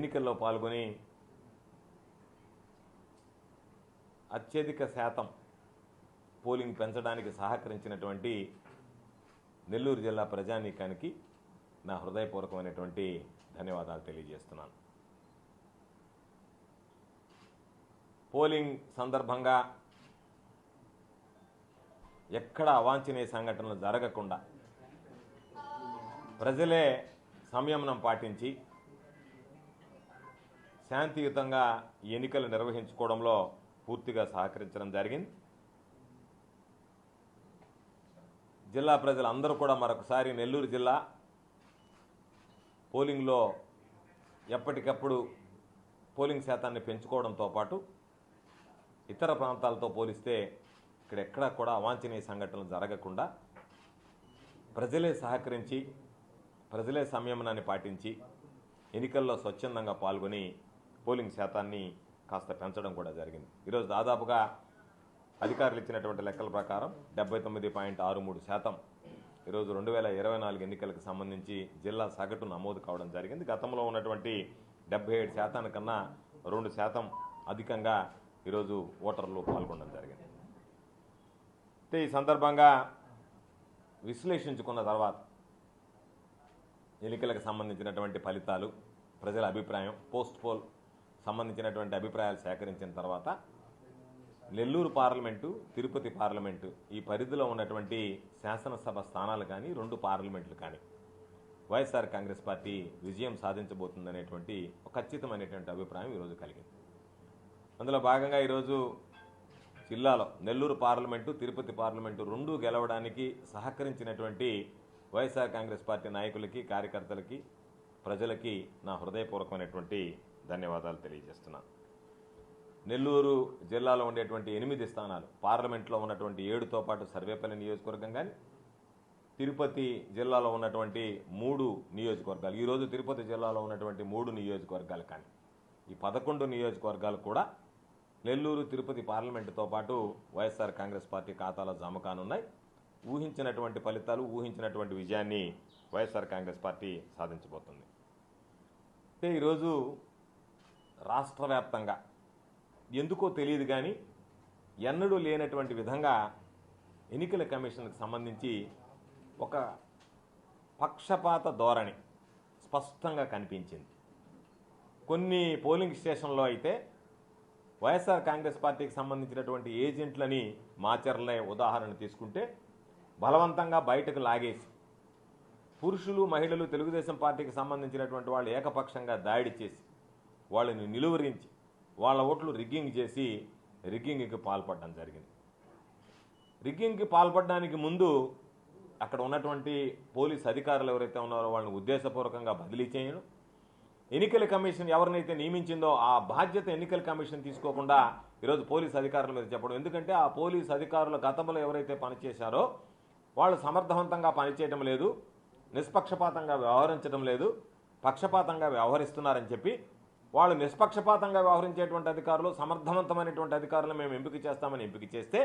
ఎన్నికల్లో పాల్గొని అత్యధిక శాతం పోలింగ్ పెంచడానికి సహకరించినటువంటి నెల్లూరు జిల్లా ప్రజానీకానికి నా హృదయపూర్వకమైనటువంటి ధన్యవాదాలు తెలియజేస్తున్నాను. పోలింగ్ సందర్భంగా ఎక్కడ అవాంఛనీయ సంఘటనలు జరగకుండా ప్రజలే సంయమనం పాటించి శాంతియుతంగా ఈ ఎన్నికలు నిర్వహించుకోవడంలో పూర్తిగా సహకరించడం జరిగింది. జిల్లా ప్రజలందరూ కూడా మరొకసారి నెల్లూరు జిల్లా పోలింగ్లో ఎప్పటికప్పుడు పోలింగ్ శాతాన్ని పెంచుకోవడంతో పాటు ఇతర ప్రాంతాలతో పోలిస్తే ఇక్కడెక్కడా కూడా అవాంఛనీయ సంఘటనలు జరగకుండా ప్రజలే సహకరించి ప్రజలే సంయమనాన్ని పాటించి ఎన్నికల్లో స్వచ్ఛందంగా పాల్గొని పోలింగ్ శాతాన్ని కాస్త పెంచడం కూడా జరిగింది. ఈరోజు దాదాపుగా అధికారులు ఇచ్చినటువంటి లెక్కల ప్రకారం డెబ్బై తొమ్మిది పాయింట్ ఆరు మూడు శాతం ఈరోజు రెండు వేల ఇరవై నాలుగు ఎన్నికలకు సంబంధించి జిల్లా సగటు నమోదు కావడం జరిగింది. గతంలో ఉన్నటువంటి డెబ్బై ఏడు శాతానికన్నా రెండు శాతం అధికంగా ఈరోజు ఓటర్లు పాల్గొనడం జరిగింది. అయితే ఈ సందర్భంగా విశ్లేషించుకున్న తర్వాత ఎన్నికలకు సంబంధించినటువంటి ఫలితాలు ప్రజల అభిప్రాయం పోస్ట్ పోల్ సంబంధించినటువంటి అభిప్రాయాలు సేకరించిన తర్వాత నెల్లూరు పార్లమెంటు తిరుపతి పార్లమెంటు ఈ పరిధిలో ఉన్నటువంటి శాసనసభ స్థానాలు కానీ రెండు పార్లమెంట్లు కానీ వైఎస్ఆర్ కాంగ్రెస్ పార్టీ విజయం సాధించబోతుందనేటువంటి ఒక ఖచ్చితమైనటువంటి అభిప్రాయం ఈరోజు కలిగింది. అందులో భాగంగా ఈరోజు జిల్లాలో నెల్లూరు పార్లమెంటు తిరుపతి పార్లమెంటు రెండూ గెలవడానికి సహకరించినటువంటి వైఎస్ఆర్ కాంగ్రెస్ పార్టీ నాయకులకి కార్యకర్తలకి ప్రజలకి నా హృదయపూర్వకమైనటువంటి ధన్యవాదాలు తెలియజేస్తున్నాను. నెల్లూరు జిల్లాలో ఉండేటువంటి ఎనిమిది స్థానాలు పార్లమెంట్లో ఉన్నటువంటి ఏడుతో పాటు సర్వేపల్లి నియోజకవర్గం కానీ తిరుపతి జిల్లాలో ఉన్నటువంటి మూడు నియోజకవర్గాలు ఈరోజు తిరుపతి జిల్లాలో ఉన్నటువంటి మూడు నియోజకవర్గాలు కానీ ఈ పదకొండు నియోజకవర్గాలు కూడా నెల్లూరు తిరుపతి పార్లమెంటుతో పాటు వైఎస్ఆర్ కాంగ్రెస్ పార్టీ ఖాతాలో జమ కానున్నాయి. ఊహించినటువంటి ఫలితాలు ఊహించినటువంటి విజయాన్ని వైఎస్ఆర్ కాంగ్రెస్ పార్టీ సాధించబోతుంది. అయితే ఈరోజు రాష్ట్ర వ్యాప్తంగా ఎందుకో తెలియదు కానీ ఎన్నడూ లేనటువంటి విధంగా ఎన్నికల కమిషన్కి సంబంధించి ఒక పక్షపాత ధోరణి స్పష్టంగా కనిపించింది. కొన్ని పోలింగ్ స్టేషన్లో అయితే వైఎస్ఆర్ కాంగ్రెస్ పార్టీకి సంబంధించినటువంటి ఏజెంట్లని మాచర్లే ఉదాహరణ తీసుకుంటే బలవంతంగా బయటకు లాగేసి పురుషులు మహిళలు తెలుగుదేశం పార్టీకి సంబంధించినటువంటి వాళ్ళు ఏకపక్షంగా దాడి చేసి వాళ్ళని నిలువరించి వాళ్ళ ఓట్లు రిగ్గింగ్ చేసి రిగ్గింగ్కి పాల్పడడం జరిగింది. రిగ్గింగ్కి పాల్పడడానికి ముందు అక్కడ ఉన్నటువంటి పోలీస్ అధికారులు ఎవరైతే ఉన్నారో వాళ్ళని ఉద్దేశపూర్వకంగా బదిలీ చేయడం. ఎన్నికల కమిషన్ ఎవరినైతే నియమించిందో ఆ బాధ్యత ఎన్నికల కమిషన్ తీసుకోకుండా ఈరోజు పోలీస్ అధికారుల మీద చెప్పడం. ఎందుకంటే ఆ పోలీస్ అధికారుల గతంలో ఎవరైతే పనిచేశారో వాళ్ళు సమర్థవంతంగా పనిచేయడం లేదు నిష్పక్షపాతంగా వ్యవహరించడం లేదు పక్షపాతంగా వ్యవహరిస్తున్నారని చెప్పి వాళ్ళు నిష్పక్షపాతంగా వ్యవహరించేటువంటి అధికారులు సమర్థవంతమైనటువంటి అధికారులు మేము ఎంపిక చేస్తామని ఎంపిక చేస్తే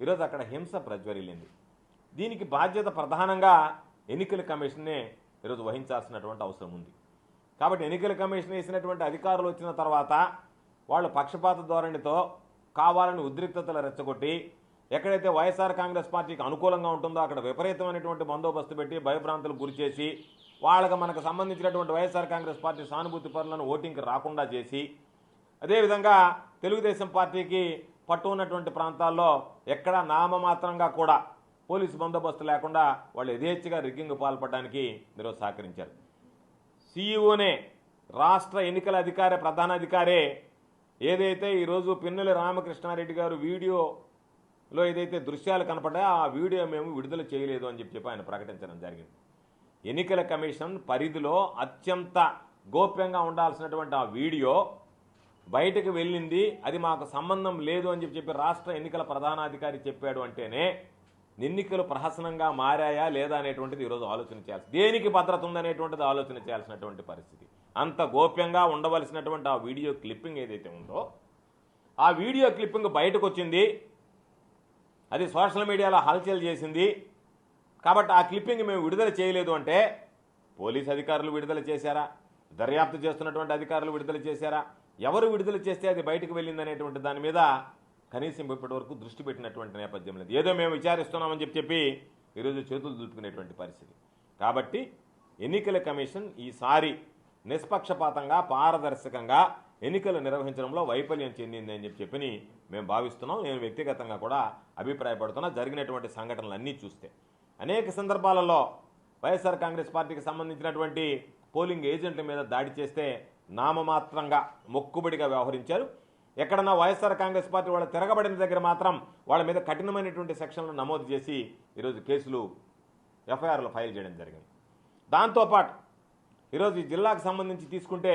ఈరోజు అక్కడ హింస ప్రజ్వరిల్లింది. దీనికి బాధ్యత ప్రధానంగా ఎన్నికల కమిషన్నే ఈరోజు వహించాల్సినటువంటి అవసరం ఉంది. కాబట్టి ఎన్నికల కమిషన్ వేసినటువంటి అధికారులు వచ్చిన తర్వాత వాళ్ళు పక్షపాత ధోరణితో కావాలని ఉద్రిక్తతలు రెచ్చగొట్టి ఎక్కడైతే వైఎస్ఆర్ కాంగ్రెస్ పార్టీకి అనుకూలంగా ఉంటుందో అక్కడ విపరీతమైనటువంటి బందోబస్తు పెట్టి భయభ్రాంతులు గురిచేసి వాళ్ళకి మనకు సంబంధించినటువంటి వైఎస్ఆర్ కాంగ్రెస్ పార్టీ సానుభూతి పనులను ఓటింగ్కి రాకుండా చేసి అదేవిధంగా తెలుగుదేశం పార్టీకి పట్టు ఉన్నటువంటి ప్రాంతాల్లో ఎక్కడ నామమాత్రంగా కూడా పోలీసు బందోబస్తు లేకుండా వాళ్ళు యథేచ్ఛగా రిగ్గింగ్ పాల్పడడానికి మీరు సహకరించారు. సీఈఓనే రాష్ట్ర ఎన్నికల అధికారి ప్రధాన అధికారే ఏదైతే ఈరోజు పిన్నెల రామకృష్ణారెడ్డి గారు వీడియోలో ఏదైతే దృశ్యాలు కనపడ్డాయో ఆ వీడియో మేము విడుదల చేయలేదు అని చెప్పి చెప్పి ఆయన ప్రకటించడం జరిగింది. ఎన్నికల కమిషన్ పరిధిలో అత్యంత గోప్యంగా ఉండాల్సినటువంటి ఆ వీడియో బయటకు వెళ్ళింది అది మాకు సంబంధం లేదు అని చెప్పి చెప్పి రాష్ట్ర ఎన్నికల ప్రధానాధికారి చెప్పాడు అంటేనే ఎన్నికలు ప్రహసనంగా మారాయా లేదా అనేటువంటిది ఈరోజు ఆలోచన చేయాల్సి దేనికి భద్రత ఉందనేటువంటిది ఆలోచన చేయాల్సినటువంటి పరిస్థితి. అంత గోప్యంగా ఉండవలసినటువంటి ఆ వీడియో క్లిప్పింగ్ ఏదైతే ఉందో ఆ వీడియో క్లిప్పింగ్ బయటకు వచ్చింది. అది సోషల్ మీడియాలో హల్చల్ చేసింది. కాబట్టి ఆ క్లిప్పింగ్ మేము విడుదల చేయలేదు అంటే పోలీస్ అధికారులు విడుదల చేశారా? దర్యాప్తు చేస్తున్నటువంటి అధికారులు విడుదల చేశారా? ఎవరు విడుదల చేస్తే అది బయటకు వెళ్ళిందనేటువంటి దాని మీద కనీసం ఇప్పటి వరకు దృష్టి పెట్టినటువంటి నేపథ్యం లేదు. ఏదో మేము విచారిస్తున్నామని చెప్పి చెప్పి ఈరోజు చేతులు దులుపుకునేటువంటి పరిస్థితి. కాబట్టి ఎన్నికల కమిషన్ ఈసారి నిష్పక్షపాతంగా పారదర్శకంగా ఎన్నికలు నిర్వహించడంలో వైఫల్యం చెందింది అని చెప్పి చెప్పి మేము భావిస్తున్నాం. నేను వ్యక్తిగతంగా కూడా అభిప్రాయపడుతున్నా. జరిగినటువంటి సంఘటనలన్నీ చూస్తే అనేక సందర్భాలలో వైఎస్ఆర్ కాంగ్రెస్ పార్టీకి సంబంధించినటువంటి పోలింగ్ ఏజెంట్ల మీద దాడి చేస్తే నామమాత్రంగా మొక్కుబడిగా వ్యవహరించారు. ఎక్కడన్నా వైఎస్ఆర్ కాంగ్రెస్ పార్టీ వాళ్ళ తిరగబడిన దగ్గర మాత్రం వాళ్ళ మీద కఠినమైనటువంటి సెక్షన్లు నమోదు చేసి ఈరోజు కేసులు ఎఫ్ఐఆర్లు ఫైల్ చేయడం జరిగింది. దాంతోపాటు ఈరోజు ఈ జిల్లాకు సంబంధించి తీసుకుంటే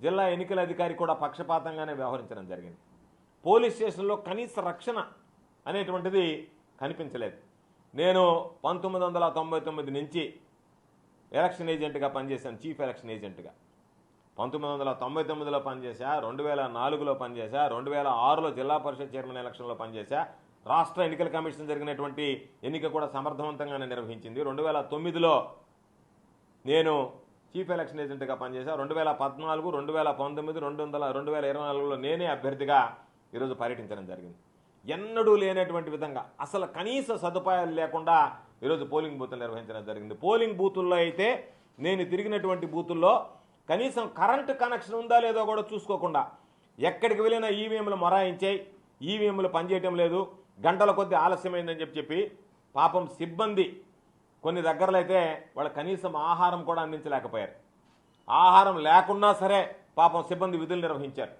జిల్లా ఎన్నికల అధికారి కూడా పక్షపాతంగానే వ్యవహరించడం జరిగింది. పోలీస్ స్టేషన్లో కనీస రక్షణ అనేటువంటిది కనిపించలేదు. నేను పంతొమ్మిది వందల తొంభై తొమ్మిది నుంచి ఎలక్షన్ ఏజెంట్గా పనిచేశాను చీఫ్ ఎలక్షన్ ఏజెంట్గా. పంతొమ్మిది వందల తొంభై తొమ్మిదిలో పనిచేశా రెండు వేల నాలుగులో పనిచేశా రెండు వేల ఆరులో జిల్లా పరిషత్ చైర్మన్ ఎలక్షన్లో పనిచేశా. రాష్ట్ర ఎన్నికల కమిషన్ జరిగినటువంటి ఎన్నిక కూడా సమర్థవంతంగానే నిర్వహించింది. రెండు వేల తొమ్మిదిలో నేను చీఫ్ ఎలక్షన్ ఏజెంట్గా పనిచేశా. రెండు వేల పద్నాలుగు రెండు వేల పంతొమ్మిది రెండు వందల రెండు వేల ఇరవై నాలుగులో నేనే అభ్యర్థిగా ఈరోజు పర్యటించడం జరిగింది. ఎన్నడూ లేనటువంటి విధంగా అసలు కనీస సదుపాయాలు లేకుండా ఈరోజు పోలింగ్ బూతులు నిర్వహించడం జరిగింది. పోలింగ్ బూతుల్లో అయితే నేను తిరిగినటువంటి బూతుల్లో కనీసం కరెంటు కనెక్షన్ ఉందా లేదో కూడా చూసుకోకుండా ఎక్కడికి వెళ్ళినా ఈవీఎంలు మొరాయించాయి. ఈవీఎంలు పనిచేయటం లేదు. గంటల కొద్ది ఆలస్యమైందని చెప్పి చెప్పి పాపం సిబ్బంది కొన్ని దగ్గరలో అయితే వాళ్ళు కనీసం ఆహారం కూడా అందించలేకపోయారు. ఆహారం లేకున్నా సరే పాపం సిబ్బంది విధులు నిర్వహించారు.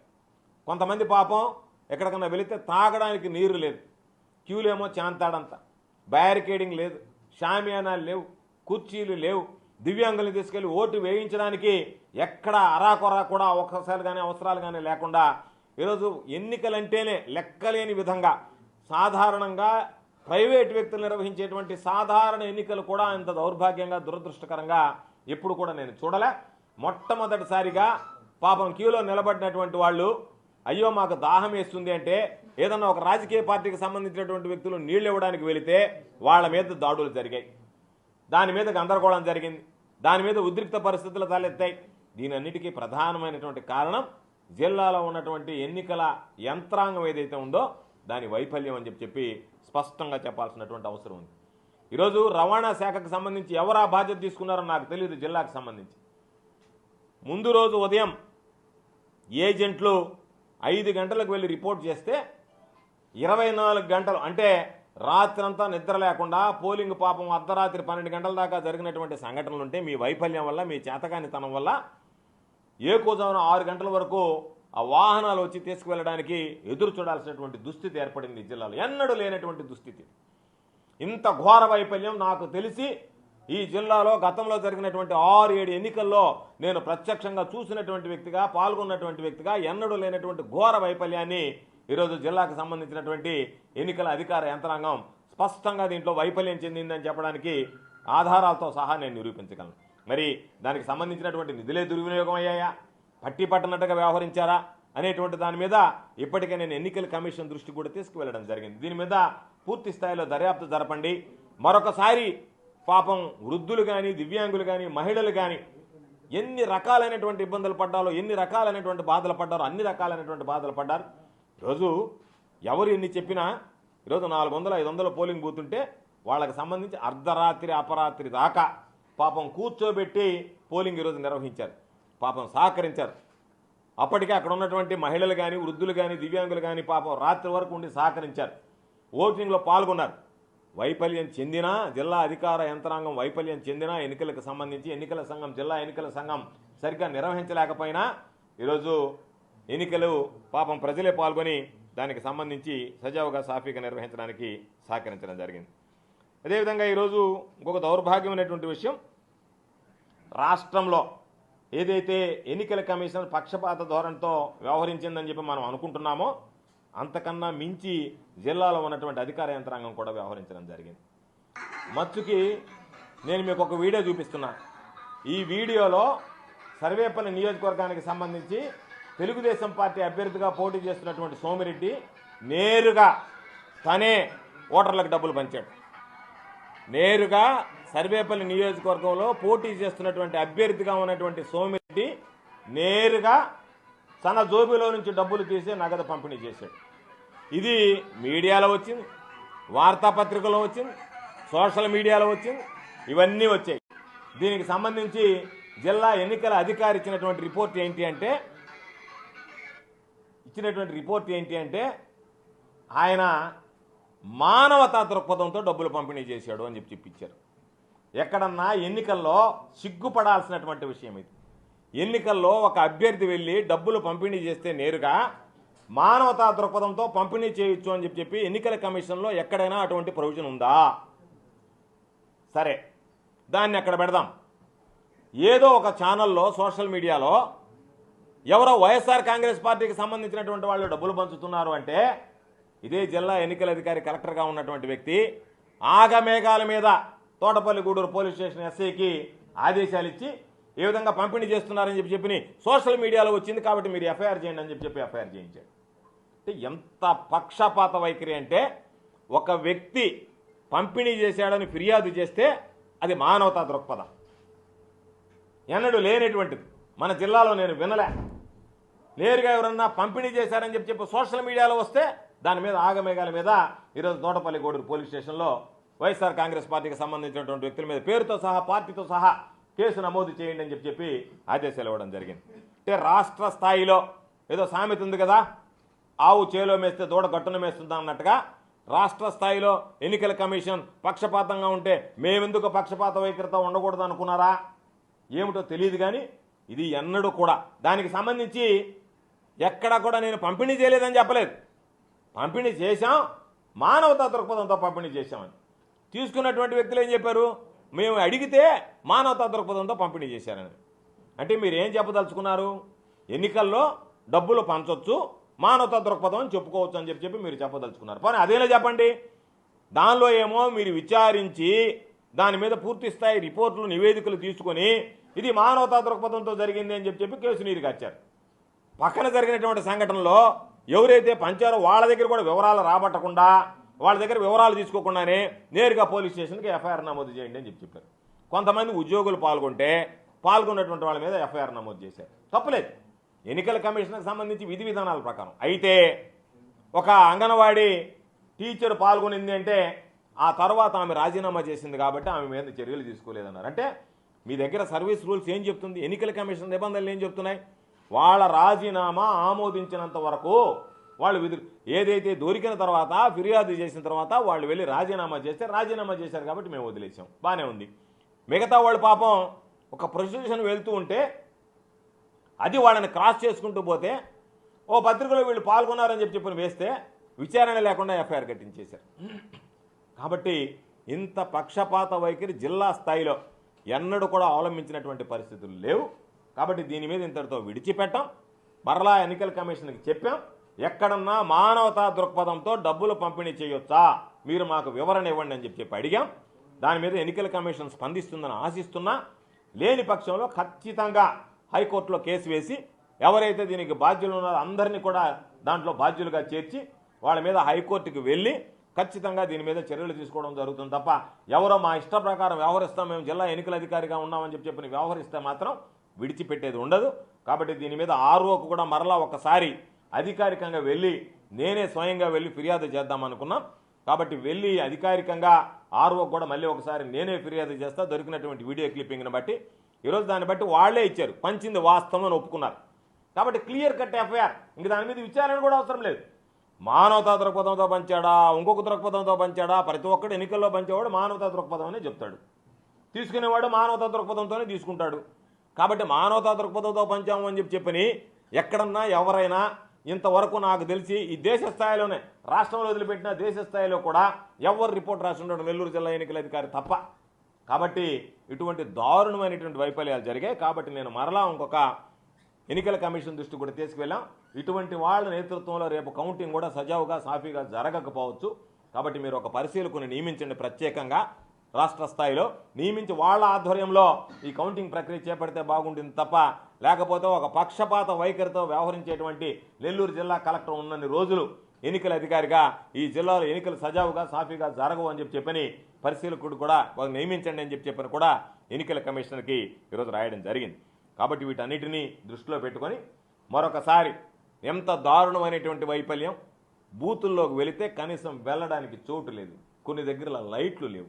కొంతమంది పాపం ఎక్కడికన్నా వెళితే తాగడానికి నీరు లేదు. క్యూలేమో చాంతాడంత. బ్యారికేడింగ్ లేదు. షామియానాలు లేవు. కుర్చీలు లేవు. దివ్యాంగుల్ని తీసుకెళ్ళి ఓటు వేయించడానికి ఎక్కడ అరాకొరా కూడా అవకాశాలు కానీ అవసరాలు కానీ లేకుండా ఈరోజు ఎన్నికలంటేనే లెక్కలేని విధంగా సాధారణంగా ప్రైవేట్ వ్యక్తులు నిర్వహించేటువంటి సాధారణ ఎన్నికలు కూడా ఇంత దౌర్భాగ్యంగా దురదృష్టకరంగా ఎప్పుడు కూడా నేను చూడలే. మొట్టమొదటిసారిగా పాపం క్యూలో నిలబడినటువంటి వాళ్ళు అయ్యో మాకు దాహం వేస్తుంది అంటే ఏదన్నా ఒక రాజకీయ పార్టీకి సంబంధించినటువంటి వ్యక్తులు నీళ్ళు ఇవ్వడానికి వెళితే వాళ్ళ మీద దాడులు జరిగాయి. దాని మీద గందరగోళం జరిగింది. దాని మీద ఉద్రిక్త పరిస్థితులు తలెత్తాయి. దీనన్నిటికీ ప్రధానమైనటువంటి కారణం జిల్లాలో ఉన్నటువంటి ఎన్నికల యంత్రాంగం ఏదైతే ఉందో దాని వైఫల్యం అని చెప్పి చెప్పి స్పష్టంగా చెప్పాల్సినటువంటి అవసరం ఉంది. ఈరోజు రవాణా శాఖకు సంబంధించి ఎవరు ఆ బాధ్యత తీసుకున్నారో నాకు తెలియదు జిల్లాకు సంబంధించి. ముందు రోజు ఉదయం ఏజెంట్లు ఐదు గంటలకు వెళ్ళి రిపోర్ట్ చేస్తే ఇరవై నాలుగు గంటలు. అంటే రాత్రంతా నిద్ర లేకుండా పోలింగ్ పాపం అర్ధరాత్రి పన్నెండు గంటల దాకా జరిగినటువంటి సంఘటనలు ఉంటే మీ వైఫల్యం వల్ల మీ చేతకానితనం వల్ల ఏ కూజామున ఆరు గంటల వరకు ఆ వాహనాలు వచ్చి తీసుకువెళ్ళడానికి ఎదురు చూడాల్సినటువంటి దుస్థితి ఏర్పడింది ఈ జిల్లాలో. ఎన్నడూ లేనటువంటి దుస్థితి. ఇంత ఘోర వైఫల్యం నాకు తెలిసి ఈ జిల్లాలో గతంలో జరిగినటువంటి ఆరు ఏడు ఎన్నికల్లో నేను ప్రత్యక్షంగా చూసినటువంటి వ్యక్తిగా పాల్గొన్నటువంటి వ్యక్తిగా ఎన్నడూ లేనటువంటి ఘోర వైఫల్యాన్ని ఈరోజు జిల్లాకు సంబంధించినటువంటి ఎన్నికల అధికార యంత్రాంగం స్పష్టంగా దీంట్లో వైఫల్యం చెందిందని చెప్పడానికి ఆధారాలతో సహా నేను నిరూపించగలను. మరి దానికి సంబంధించినటువంటి నిధులే దుర్వినియోగం అయ్యాయా? పట్టి పట్టనట్టుగా వ్యవహరించారా? అనేటువంటి దాని మీద ఇప్పటికే నేను ఎన్నికల కమిషన్ దృష్టి కూడా తీసుకువెళ్ళడం జరిగింది. దీని మీద పూర్తి స్థాయిలో దర్యాప్తు జరపండి. మరొకసారి పాపం వృద్ధులు కానీ దివ్యాంగులు కానీ మహిళలు కానీ ఎన్ని రకాలైనటువంటి ఇబ్బందులు పడ్డారో ఎన్ని రకాలైనటువంటి బాధలు పడ్డారో అన్ని రకాలైనటువంటి బాధలు పడ్డారు. ఈరోజు ఎవరు ఎన్ని చెప్పినా ఈరోజు నాలుగు వందలు ఐదు వందల పోలింగ్ బూత్ వాళ్ళకి సంబంధించి అర్ధరాత్రి అపరాత్రి దాకా పాపం కూర్చోబెట్టి పోలింగ్ ఈరోజు నిర్వహించారు. పాపం సహకరించారు. అప్పటికే అక్కడ ఉన్నటువంటి మహిళలు కానీ వృద్ధులు కానీ దివ్యాంగులు కానీ పాపం రాత్రి వరకు ఉండి సహకరించారు. ఓటింగ్లో పాల్గొన్నారు. వైఫల్యం చెందినా జిల్లా అధికార యంత్రాంగం వైఫల్యం చెందినా ఎన్నికలకు సంబంధించి ఎన్నికల సంఘం జిల్లా ఎన్నికల సంఘం సరిగ్గా నిర్వహించలేకపోయినా ఈరోజు ఎన్నికలు పాపం ప్రజలే పాల్గొని దానికి సంబంధించి సజావుగా సాఫీగా నిర్వహించడానికి సహకరించడం జరిగింది. అదేవిధంగా ఈరోజు ఇంకొక దౌర్భాగ్యమైనటువంటి విషయం రాష్ట్రంలో ఏదైతే ఎన్నికల కమిషన్ పక్షపాత ధోరణితో వ్యవహరించిందని చెప్పి మనం అనుకుంటున్నామో అంతకన్నా మించి జిల్లాలో ఉన్నటువంటి అధికార యంత్రాంగం కూడా వ్యవహరించడం జరిగింది. మచ్చుకి నేను మీకు ఒక వీడియో చూపిస్తున్నా. ఈ వీడియోలో సర్వేపల్లి నియోజకవర్గానికి సంబంధించి తెలుగుదేశం పార్టీ అభ్యర్థిగా పోటీ చేస్తున్నటువంటి సోమిరెడ్డి నేరుగా తనే ఓటర్లకు డబ్బులు పంచాడు. నేరుగా సర్వేపల్లి నియోజకవర్గంలో పోటీ చేస్తున్నటువంటి అభ్యర్థిగా ఉన్నటువంటి సోమిరెడ్డి నేరుగా తన జోబిలో నుంచి డబ్బులు తీసి నగదు పంపిణీ చేశాడు. ఇది మీడియాలో వచ్చింది వార్తాపత్రికలో వచ్చింది సోషల్ మీడియాలో వచ్చింది ఇవన్నీ వచ్చాయి. దీనికి సంబంధించి జిల్లా ఎన్నికల అధికారి ఇచ్చినటువంటి రిపోర్ట్ ఏంటి అంటే ఇచ్చినటువంటి రిపోర్ట్ ఏంటి అంటే ఆయన మానవతా దృక్పథంతో డబ్బులు పంపిణీ చేశాడు అని చెప్పి చెప్పించారు ఎక్కడన్నా ఎన్నికల్లో సిగ్గుపడాల్సినటువంటి విషయం ఇది. ఎన్నికల్లో ఒక అభ్యర్థి వెళ్ళి డబ్బులు పంపిణీ చేస్తే నేరుగా మానవతా దృక్పథంతో పంపిణీ చేయొచ్చు అని చెప్పి చెప్పి ఎన్నికల కమిషన్లో ఎక్కడైనా అటువంటి ప్రొవిజన్ ఉందా? సరే దాన్ని అక్కడ పెడదాం. ఏదో ఒక ఛానల్లో సోషల్ మీడియాలో ఎవరో వైఎస్ఆర్ కాంగ్రెస్ పార్టీకి సంబంధించినటువంటి వాళ్ళు డబ్బులు పంచుతున్నారు అంటే ఇదే జిల్లా ఎన్నికల అధికారి కలెక్టర్గా ఉన్నటువంటి వ్యక్తి ఆగమేఘాల మీద తోటపల్లి గూడూరు పోలీస్ స్టేషన్ ఎస్ఐకి ఆదేశాలు ఇచ్చి ఏ విధంగా పంపిణీ చేస్తున్నారని చెప్పి చెప్పి సోషల్ మీడియాలో వచ్చింది కాబట్టి మీరు ఎఫ్ఐఆర్ చేయండి అని చెప్పి చెప్పి ఎఫ్ఐఆర్ చేయించాడు. అంటే ఎంత పక్షపాత వైఖరి అంటే ఒక వ్యక్తి పంపిణీ చేశాడని ఫిర్యాదు చేస్తే అది మానవతా దృక్పథం. ఎన్నడూ లేనటువంటిది. మన జిల్లాలో నేను వినలే. నేరుగా ఎవరన్నా పంపిణీ చేశారని చెప్పి చెప్పి సోషల్ మీడియాలో వస్తే దాని మీద ఆగమేఘాల మీద ఈరోజు తోటపల్లి గోడూరు పోలీస్ స్టేషన్లో వైఎస్ఆర్ కాంగ్రెస్ పార్టీకి సంబంధించినటువంటి వ్యక్తుల మీద పేరుతో సహా పార్టీతో సహా కేసు నమోదు చేయండి అని చెప్పి చెప్పి ఆదేశాలు ఇవ్వడం జరిగింది. అంటే రాష్ట్ర స్థాయిలో ఏదో సామెత ఉంది కదా ఆవు చేలో మేస్తే దూడ గట్టున మేస్తుందా అన్నట్టుగా రాష్ట్ర స్థాయిలో ఎన్నికల కమిషన్ పక్షపాతంగా ఉంటే మేమెందుకు పక్షపాత వైఖరితో ఉండకూడదు అనుకున్నారా? ఏమిటో తెలియదు కానీ ఇది ఎన్నడూ కూడా. దానికి సంబంధించి ఎక్కడ కూడా నేను పంపిణీ చేయలేదని చెప్పలేదు. పంపిణీ చేశాం మానవతా దృక్పథంతో పంపిణీ చేశామని. తీసుకున్నటువంటి వ్యక్తులు ఏం చెప్పారు? మేము అడిగితే మానవతా దృక్పథంతో పంపిణీ చేశారని. అంటే మీరు ఏం చెప్పదలుచుకున్నారు? ఎన్నికల్లో డబ్బులు పంచవచ్చు మానవతా దృక్పథం అని చెప్పుకోవచ్చు అని చెప్పి చెప్పి మీరు చెప్పదలుచుకున్నారు. పోనీ అదేలా చెప్పండి? దానిలో ఏమో మీరు విచారించి దాని మీద పూర్తి స్థాయి రిపోర్టులు నివేదికలు తీసుకొని ఇది మానవతా దృక్పథంతో జరిగింది అని చెప్పి చెప్పి కేసు నీరు కచ్చారు పక్కన జరిగినటువంటి సంఘటనలో ఎవరైతే పంచారో వాళ్ళ దగ్గర కూడా వివరాలు రాబట్టకుండా వాళ్ళ దగ్గర వివరాలు తీసుకోకుండానే నేరుగా పోలీస్ స్టేషన్కి ఎఫ్ఐఆర్ నమోదు చేయండి అని చెప్పి చెప్పారు. కొంతమంది ఉద్యోగులు పాల్గొంటే పాల్గొన్నటువంటి వాళ్ళ మీద ఎఫ్ఐఆర్ నమోదు చేశారు. తప్పులేదు. ఎన్నికల కమిషన్కి సంబంధించి విధి విధానాల ప్రకారం. అయితే ఒక అంగన్వాడీ టీచర్ పాల్గొనింది అంటే ఆ తర్వాత ఆమె రాజీనామా చేసింది కాబట్టి ఆమె మీద చర్యలు తీసుకోలేదన్నారు. అంటే మీ దగ్గర సర్వీస్ రూల్స్ ఏం చెప్తుంది? ఎన్నికల కమిషన్ నిబంధనలు ఏం చెప్తున్నాయి? వాళ్ళ రాజీనామా ఆమోదించినంత వరకు వాళ్ళు విధులు ఏదైతే దొరికిన తర్వాత ఫిర్యాదు చేసిన తర్వాత వాళ్ళు వెళ్ళి రాజీనామా చేస్తే రాజీనామా చేశారు కాబట్టి మేము వదిలేసాం బాగానే ఉంది. మిగతా వాళ్ళు పాపం ఒక ప్రొసెషన్ వెళ్తూ ఉంటే అది వాళ్ళని క్రాస్ చేసుకుంటూ పోతే ఓ పత్రికలో వీళ్ళు పాల్గొన్నారని చెప్పి చెప్పిన వేస్తే విచారణ లేకుండా ఎఫ్ఐఆర్ కట్టించేశారు. కాబట్టి ఇంత పక్షపాత వైఖరి జిల్లా స్థాయిలో ఎన్నడూ కూడా అవలంబించినటువంటి పరిస్థితులు లేవు. కాబట్టి దీని మీద ఇంతటితో విడిచిపెట్టాం. మరలా ఎన్నికల కమిషన్కి చెప్పాం. ఎక్కడన్నా మానవతా దృక్పథంతో డబ్బులు పంపిణీ చేయొచ్చా? మీరు మాకు వివరణ ఇవ్వండి అని చెప్పి చెప్పి అడిగాం. దాని మీద ఎన్నికల కమిషన్ స్పందిస్తుందని ఆశిస్తున్నా లేని పక్షంలో ఖచ్చితంగా హైకోర్టులో కేసు వేసి ఎవరైతే దీనికి బాధ్యులు ఉన్నారో అందరినీ కూడా దాంట్లో బాధ్యులుగా చేర్చి వాళ్ళ మీద హైకోర్టుకి వెళ్ళి ఖచ్చితంగా దీని మీద చర్యలు తీసుకోవడం జరుగుతుంది తప్ప ఎవరో మా ఇష్ట ప్రకారం వ్యవహరిస్తాం మేము జిల్లా ఎన్నికల అధికారిగా ఉన్నామని చెప్పి చెప్పి వ్యవహరిస్తే మాత్రం విడిచిపెట్టేది ఉండదు. కాబట్టి దీని మీద ఆర్ఓకు కూడా మరలా ఒకసారి అధికారికంగా వెళ్ళి నేనే స్వయంగా వెళ్ళి ఫిర్యాదు చేద్దాం అనుకున్నాం కాబట్టి వెళ్ళి అధికారికంగా ఆర్ఓ కూడా మళ్ళీ ఒకసారి నేనే ఫిర్యాదు చేస్తా దొరికినటువంటి వీడియో క్లిప్పింగ్ని బట్టి. ఈరోజు దాన్ని బట్టి వాళ్ళే ఇచ్చారు పంచింది వాస్తవం అని ఒప్పుకున్నారు. కాబట్టి క్లియర్ కట్ ఎఫ్ఐఆర్. ఇంక దాని మీద విచారణ కూడా అవసరం లేదు. మానవతా దృక్పథంతో పంచాడా ఇంకొక దృక్పథంతో పంచాడా ప్రతి ఒక్కడు ఎన్నికల్లో పంచేవాడు మానవతా దృక్పథం అనే చెప్తాడు. తీసుకునేవాడు మానవతా దృక్పథంతోనే తీసుకుంటాడు. కాబట్టి మానవతా దృక్పథంతో పంచాము అని చెప్పి చెప్పని ఎక్కడన్నా ఎవరైనా ఇంతవరకు నాకు తెలిసి ఈ దేశ స్థాయిలోనే రాష్ట్రంలో వదిలిపెట్టిన దేశ స్థాయిలో కూడా ఎవరు రిపోర్ట్ రాసి నెల్లూరు జిల్లా ఎన్నికల అధికారి తప్ప. కాబట్టి ఇటువంటి దారుణమైనటువంటి వైఫల్యాలు జరిగాయి. కాబట్టి నేను మరలా ఇంకొక ఎన్నికల కమిషన్ దృష్టి కూడా తీసుకువెళ్ళాం. ఇటువంటి వాళ్ళ నేతృత్వంలో రేపు కౌంటింగ్ కూడా సజావుగా సాఫీగా జరగకపోవచ్చు. కాబట్టి మీరు ఒక పరిశీలకుని నియమించండి ప్రత్యేకంగా. రాష్ట్ర స్థాయిలో నియమించి వాళ్ళ ఆధ్వర్యంలో ఈ కౌంటింగ్ ప్రక్రియ చేపడితే బాగుంటుంది తప్ప లేకపోతే ఒక పక్షపాత వైఖరితో వ్యవహరించేటువంటి నెల్లూరు జిల్లా కలెక్టర్ ఉన్నన్ని రోజులు ఎన్నికల అధికారిగా ఈ జిల్లాలో ఎన్నికలు సజావుగా సాఫీగా జరగవు అని చెప్పి చెప్పని పరిశీలకుడు కూడా వాళ్ళు నియమించండి అని చెప్పి చెప్పని కూడా ఎన్నికల కమిషనర్కి ఈరోజు రాయడం జరిగింది. కాబట్టి వీటన్నిటినీ దృష్టిలో పెట్టుకొని మరొకసారి ఎంత దారుణమైనటువంటి వైఫల్యం! బూతుల్లోకి వెళితే కనీసం వెళ్ళడానికి చోటు లేదు. కొన్ని దగ్గర లైట్లు లేవు.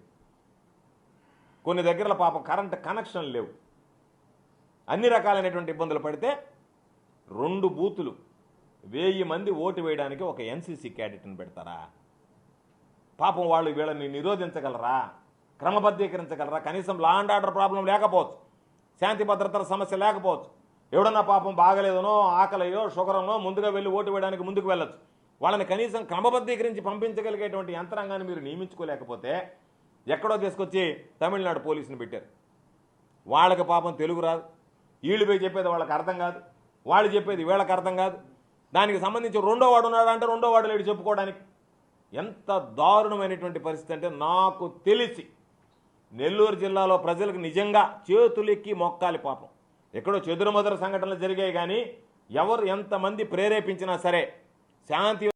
కొన్ని దగ్గరలో పాపం కరెంట్ కనెక్షన్ లేవు. అన్ని రకాలైనటువంటి ఇబ్బందులు పడితే రెండు బూతులు వెయ్యి మంది ఓటు వేయడానికి ఒక ఎన్సీసీ క్యాడెట్ని పెడతారా? పాపం వాళ్ళు వీళ్ళని నిరోధించగలరా? క్రమబద్ధీకరించగలరా? కనీసం లా అండ్ ఆర్డర్ ప్రాబ్లం లేకపోవచ్చు. శాంతి భద్రతల సమస్య లేకపోవచ్చు. ఎవడన్నా పాపం బాగలేదనో ఆకలియో షుగరనో ముందుగా వెళ్ళి ఓటు వేయడానికి ముందుకు వెళ్ళచ్చు. వాళ్ళని కనీసం క్రమబద్ధీకరించి పంపించగలిగేటువంటి యంత్రాంగాన్ని మీరు నియమించుకోలేకపోతే ఎక్కడో తీసుకొచ్చి తమిళనాడు పోలీసుని పెట్టారు. వాళ్ళకి పాపం తెలుగు రాదు. వీళ్ళు పోయి చెప్పేది వాళ్ళకి అర్థం కాదు. వాళ్ళు చెప్పేది వీళ్ళకి అర్థం కాదు. దానికి సంబంధించి రెండో వాడు ఉన్నాడు అంటే రెండో వాడు లేడు చెప్పుకోవడానికి. ఎంత దారుణమైనటువంటి పరిస్థితి అంటే నాకు తెలిసి నెల్లూరు జిల్లాలో ప్రజలకు నిజంగా చేతులెక్కి మొక్కాలి పాపం. ఎక్కడో చెదురుమదురు సంఘటనలు జరిగాయి కానీ ఎవరు ఎంతమంది ప్రేరేపించినా సరే శాంతి